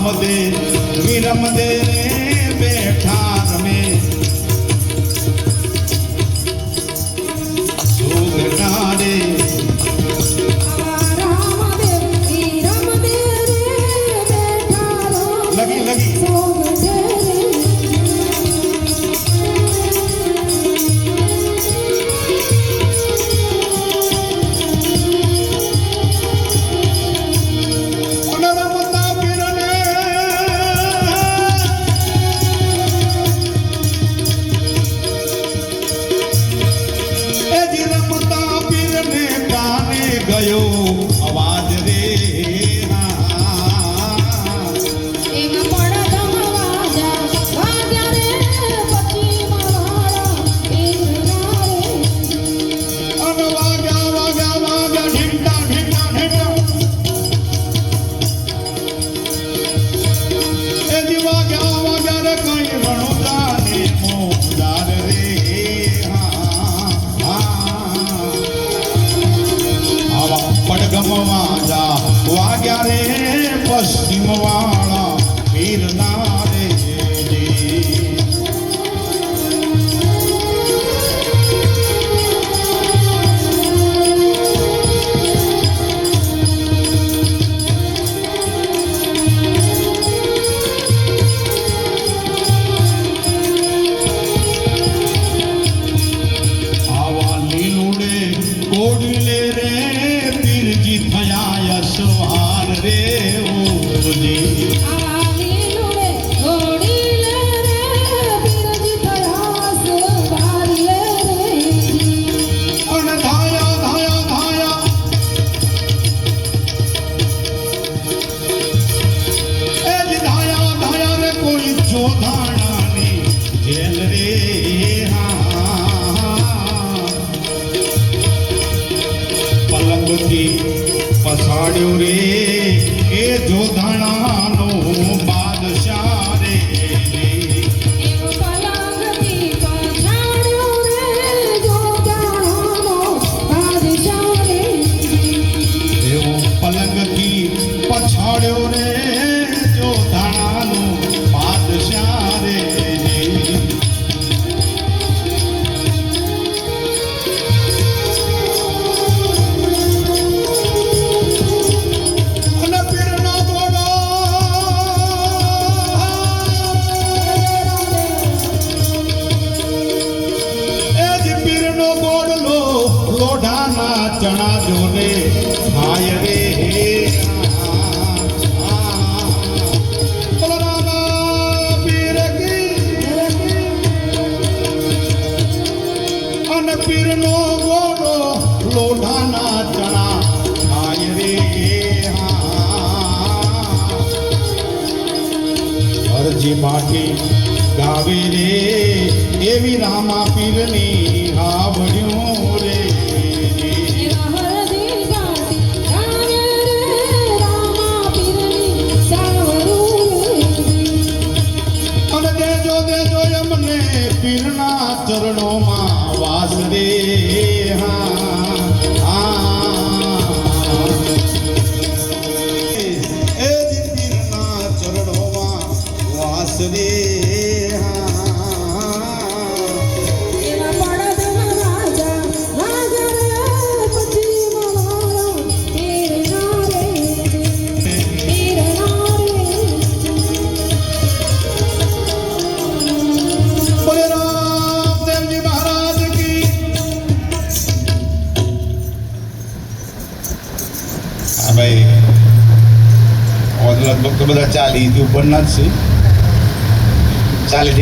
আমাদের মীর আমাদের ganhou વાગ્યા રે પશ્ચિમ વાળા પીરના રે પલંગથી પસાડ્યો રે એ જોધા લોઢાના ચણા જોને હાય ભાઈ લગભગ તો બધા ચાલી હતી ઉપરના જ છે ચાલી